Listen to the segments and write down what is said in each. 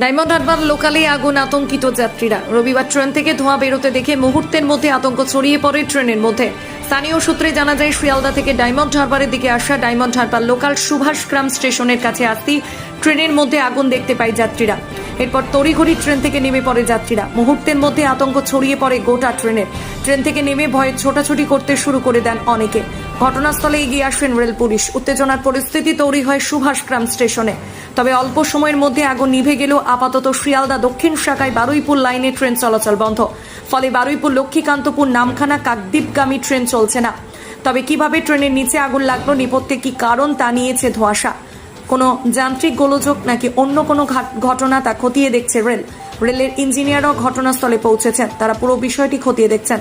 Diamond Harbour লোকালে আগুন আতঙ্কিত যাত্রীরা। রবিবার ট্রেন থেকে ধোঁয়া বেরোতে দেখে মুহূর্তের মধ্যে আতঙ্ক ছড়িয়ে পড়ে ট্রেনের মধ্যে। স্থানীয় সূত্রে জানা যায়, শিয়ালদা থেকে ডায়মন্ড হারবারের দিকে আসা ডায়মন্ড হারবার লোকাল সুভাষগ্রাম স্টেশনের কাছে আসতেই ট্রেনের মধ্যে আগুন দেখতে পায় যাত্রীরা। এরপর তড়িঘড়ি ট্রেন থেকে নেমে পড়ে যাত্রীরা। মুহূর্তের মধ্যে আতঙ্ক ছড়িয়ে পড়ে গোটা ট্রেনের। ট্রেন থেকে নেমে ভয়ে ছোটাছুটি করতে শুরু করে দেন অনেকে। ঘটনাস্থলে এগিয়ে আসেন রেল পুলিশ। উত্তেজনার পরিস্থিতি তৈরি হয় সুভাষগ্রাম স্টেশনে। তবে অল্প সময়ের মধ্যে আগুন নিভে গেলেও আপাতত শিয়ালদা দক্ষিণ শাখায় বারুইপুর লাইনে ট্রেন চলাচল বন্ধ। ফলে বারুইপুর লক্ষ্মীকান্তপুর নামখানা কাকদ্বীপগামী ট্রেন চলছে না। তবে কীভাবে ট্রেনের নিচে আগুন লাগল, নেপথ্যে কি কারণ তা নিয়েছে ধোঁয়াশা। কোনো যান্ত্রিক গোলযোগ নাকি অন্য কোনো ঘটনা তা খতিয়ে দেখছে রেল। রেলের ইঞ্জিনিয়ারও ঘটনাস্থলে পৌঁছেছেন। তারা পুরো বিষয়টি খতিয়ে দেখছেন।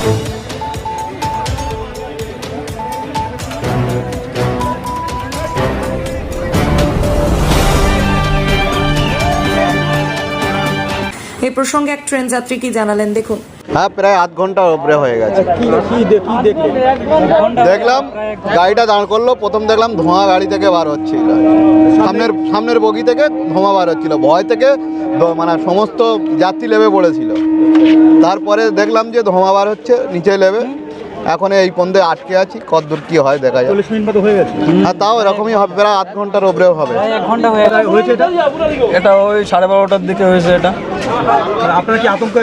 Thank you. এই প্রসঙ্গে এক ট্রেন যাত্রী কি জানালেন দেখুন। হ্যাঁ প্রায় আধ ঘণ্টার উপরে হয়ে গেছে। কি কি দে- কি দেখলাম গাড়িটা দাঁড় করল প্রথম দেখলাম ধোঁয়া গাড়ি থেকে বার হচ্ছিল। সামনের সামনের বগি থেকে ধোঁয়া বার হচ্ছিল। ভয় থেকে মানে সমস্ত যাত্রী লেবে পড়েছিল। তারপরে দেখলাম যে ধোঁয়া বার হচ্ছে নিচে লেবে। এখন এই পন্দে আটকে আছি কতদূর কি হয় দেখা যাবে চল্লিশ মিনিট হয়ে গেছে। আর তাও এরকমই হবে প্রায় আধ ঘণ্টার উপরেও হবে। এক ঘণ্টা হয়ে গেছে। হয়েছে এটা এটা ওই সাড়ে বারোটার দিকে হয়েছে এটা। আপনারা কি আতঙ্কে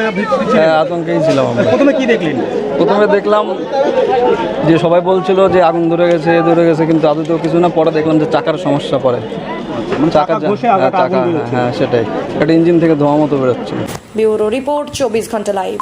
হ্যাঁ আতঙ্কেই ছিলাম আমরা। প্রথমে কি দেখলেন? প্রথমে দেখলাম যে সবাই বলছিল যে আগুন ধরে গেছে এ ধরে গেছে কিন্তু আদৌ কিছু না। পরে দেখলাম যে চাকার সমস্যা পড়ে। চাকা চাকা হ্যাঁ, আগুন চাকা বেরোচ্ছে। হ্যাঁ সেটাই। একটা ইঞ্জিন থেকে ধোঁয়া মতো বেরোচ্ছে। ব্যুরো রিপোর্ট চব্বিশ ঘণ্টা লাইভ।